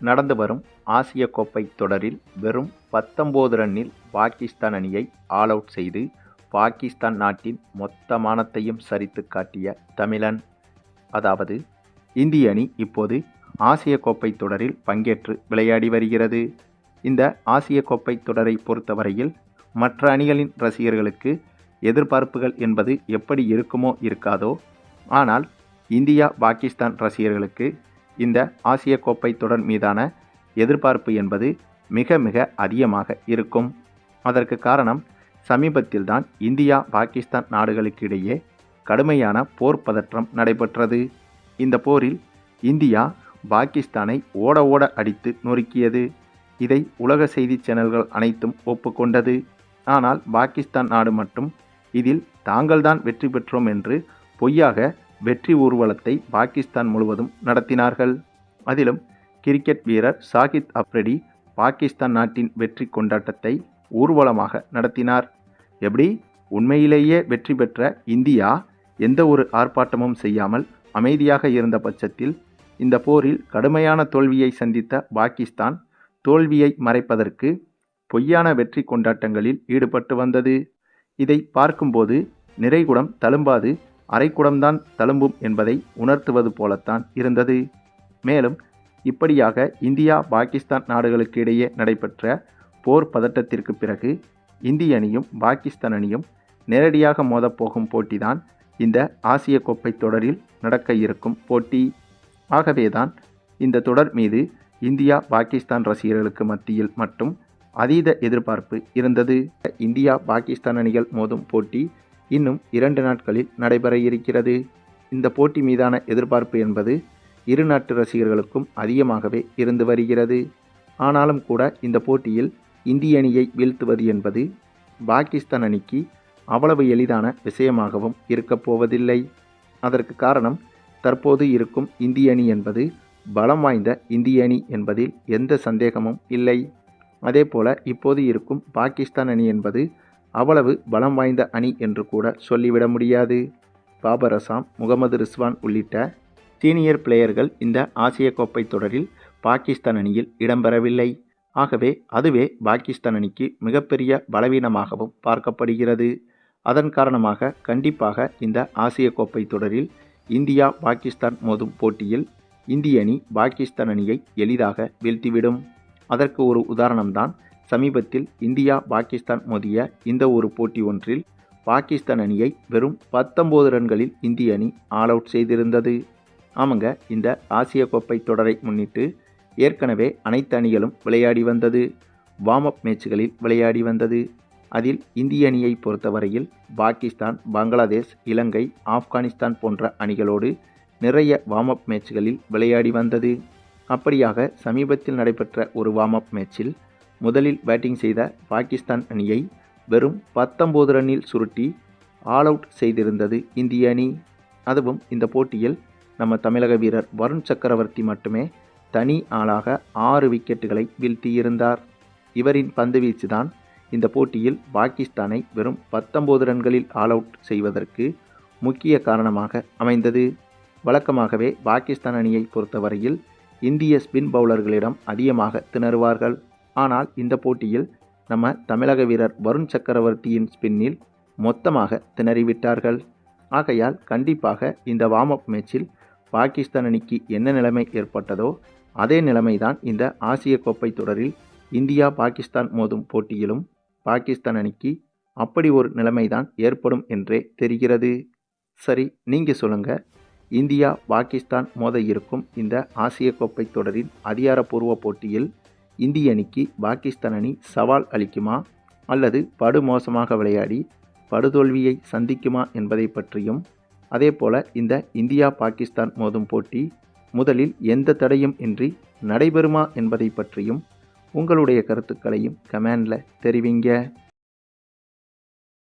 நடந்து வரும் ஆசிய கோப்பை தொடரில் வெறும் பத்தொம்போது ரன்னில் பாகிஸ்தான் அணியை ஆல் அவுட் செய்து பாகிஸ்தான் நாட்டின் மொத்த மானத்தையும் சரித்து காட்டிய தமிழன். அதாவது இந்திய அணி இப்போது ஆசிய கோப்பை தொடரில் பங்கேற்று விளையாடி வருகிறது. இந்த ஆசிய கோப்பை தொடரை பொறுத்தவரையில் மற்ற அணிகளின் ரசிகர்களுக்கு எதிர்பார்ப்புகள் என்பது எப்படி இருக்குமோ இருக்காதோ ஆனால் இந்தியா பாகிஸ்தான் ரசிகர்களுக்கு இந்த ஆசிய கோப்பை தொடர் மீதான எதிர்பார்ப்பு என்பது மிக மிக அதிகமாக இருக்கும். அதற்கு காரணம் சமீபத்தில்தான் இந்தியா பாகிஸ்தான் நாடுகளுக்கு இடையே கடுமையான போர் பதற்றம் நடைபெற்றது. இந்த போரில் இந்தியா பாகிஸ்தானை ஓட ஓட அடித்து நொறுக்கியது. இதை உலக செய்தி சேனல்கள் அனைத்தும் ஒப்புக்கொண்டது. ஆனால் பாகிஸ்தான் நாடு மட்டும் இதில் தாங்கள்தான் வெற்றி பெற்றோம் என்று பொய்யாக வெற்றி ஊர்வலத்தை பாகிஸ்தான் முழுவதும் நடத்தினார்கள். அதிலும் கிரிக்கெட் வீரர் சாகித் அப்ரெடி பாகிஸ்தான் நாட்டின் வெற்றி கொண்டாட்டத்தை ஊர்வலமாக நடத்தினார். எப்படி? உண்மையிலேயே வெற்றி பெற்ற இந்தியா எந்த ஒரு ஆர்ப்பாட்டமும் செய்யாமல் அமைதியாக இருந்த பட்சத்தில் இந்த போரில் கடுமையான தோல்வியை சந்தித்த பாகிஸ்தான் தோல்வியை மறைப்பதற்கு பொய்யான வெற்றி கொண்டாட்டங்களில் ஈடுபட்டு வந்தது. இதை பார்க்கும்போது நிறைகுடம் தழும்பாது அரைக்குடம்தான் தழும்பும் என்பதை உணர்த்துவது போலத்தான் இருந்தது. மேலும் இப்படியாக இந்தியா பாகிஸ்தான் நாடுகளுக்கு இடையே நடைபெற்ற போர் பதட்டத்திற்கு பிறகு இந்திய அணியும் பாகிஸ்தான் அணியும் நேரடியாக மோதப்போகும் போட்டிதான் இந்த ஆசிய கோப்பை தொடரில் நடக்க இருக்கும் போட்டி. ஆகவேதான் இந்த தொடர் மீது இந்தியா பாகிஸ்தான் ரசிகர்களுக்கு மத்தியில் மட்டும் அதீத எதிர்பார்ப்பு இருந்தது. இந்தியா பாகிஸ்தான் அணிகள் மோதும் போட்டி இன்னும் இரண்டு நாட்களில் நடைபெற இருக்கிறது. இந்த போட்டி மீதான எதிர்பார்ப்பு என்பது இரு நாட்டு ரசிகர்களுக்கும் அதிகமாகவே இருந்து வருகிறது. ஆனாலும் கூட இந்த போட்டியில் இந்திய அணியை வீழ்த்துவது என்பது பாகிஸ்தான் அணிக்கு அவ்வளவு எளிதான விஷயமாகவும் இருக்கப் போவதில்லை. அதற்கு காரணம் தற்போது இருக்கும் இந்திய அணி என்பது பலம் வாய்ந்த இந்திய அணி என்பதில் எந்த சந்தேகமும் இல்லை. அதேபோல இப்போது இருக்கும் பாகிஸ்தான் அணி என்பது அவ்வளவு பலம் வாய்ந்த அணி என்று கூட சொல்லிவிட முடியாது. பாபர் அசாம் முகமது ரிஸ்வான் உள்ளிட்ட சீனியர் பிளேயர்கள் இந்த ஆசிய கோப்பை தொடரில் பாகிஸ்தான் அணியில் இடம்பெறவில்லை. ஆகவே அதுவே பாகிஸ்தான் அணிக்கு மிகப்பெரிய பலவீனமாகவும் பார்க்கப்படுகிறது. அதன் காரணமாக கண்டிப்பாக இந்த ஆசிய கோப்பை தொடரில் இந்தியா பாகிஸ்தான் மோதும் போட்டியில் இந்திய அணி பாகிஸ்தான் அணியை எளிதாக வீழ்த்திவிடும். அதற்கு ஒரு உதாரணம்தான் சமீபத்தில் இந்தியா பாகிஸ்தான் மோதிய இந்த ஒரு போட்டி ஒன்றில் பாகிஸ்தான் அணியை வெறும் பத்தொம்போது ரன்களில் இந்திய அணி ஆல் அவுட் செய்திருந்தது. ஆமாங்க இந்த ஆசிய கோப்பை தொடரை முன்னிட்டு ஏற்கனவே அனைத்து அணிகளும் விளையாடி வந்தது. வார்ம் அப் மேட்சுகளில் விளையாடி வந்தது. அதில் இந்திய அணியை பொறுத்தவரையில் பாகிஸ்தான் பங்களாதேஷ் இலங்கை ஆப்கானிஸ்தான் போன்ற அணிகளோடு நிறைய வார்ம் அப் மேட்சுகளில் விளையாடி வந்தது. அப்படியாக சமீபத்தில் நடைபெற்ற ஒரு வார்ம் அப் மேட்சில் முதலில் பேட்டிங் செய்த பாகிஸ்தான் அணியை வெறும் பத்தொம்போது ரன்னில் சுருட்டி ஆல் அவுட் செய்திருந்தது இந்திய அணி. அதுவும் இந்த போட்டியில் நம்ம தமிழக வீரர் வருண் சக்கரவர்த்தி மட்டுமே தனி ஆளாக ஆறு விக்கெட்டுகளை வீழ்த்தியிருந்தார். இவரின் பந்துவீச்சு தான் இந்த போட்டியில் பாகிஸ்தானை வெறும் பத்தொம்போது ரன்களில் ஆல் அவுட் செய்வதற்கு முக்கிய காரணமாக அமைந்தது. வழக்கமாகவே பாகிஸ்தான் அணியை பொறுத்தவரையில் இந்திய ஸ்பின் பவுலர்களிடம் அதிகமாக திணறுவார்கள். ஆனால் இந்த போட்டியில் நம்ம தமிழக வீரர் வருண் சக்கரவர்த்தியின் ஸ்பின்னில் மொத்தமாக திணறிவிட்டார்கள். ஆகையால் கண்டிப்பாக இந்த வார்ம் அப் மேட்சில் பாகிஸ்தான் அணிக்கு என்ன நிலைமை ஏற்பட்டதோ அதே நிலைமைதான் இந்த ஆசிய கோப்பை தொடரில் இந்தியா பாகிஸ்தான் மோதும் போட்டியிலும் பாகிஸ்தான் அணிக்கு அப்படி ஒரு நிலைமைதான் ஏற்படும் என்றே தெரிகிறது. சரி நீங்கள் சொல்லுங்கள் இந்தியா பாகிஸ்தான் மோத இருக்கும் இந்த ஆசிய கோப்பை தொடரின் அதிகாரப்பூர்வ போட்டியில் இந்திய அணிக்கு பாகிஸ்தான் அணி சவால் அளிக்குமா? அல்லது படுமோசமாக விளையாடி படுதோல்வியை சந்திக்குமா என்பதை பற்றியும் அதேபோல இந்த இந்தியா பாகிஸ்தான் மோதும் போட்டி முதலில் எந்த தடையும் இன்றி நடைபெறுமா என்பதை பற்றியும் உங்களுடைய கருத்துக்களையும் கமெண்டில் தெரிவிங்க.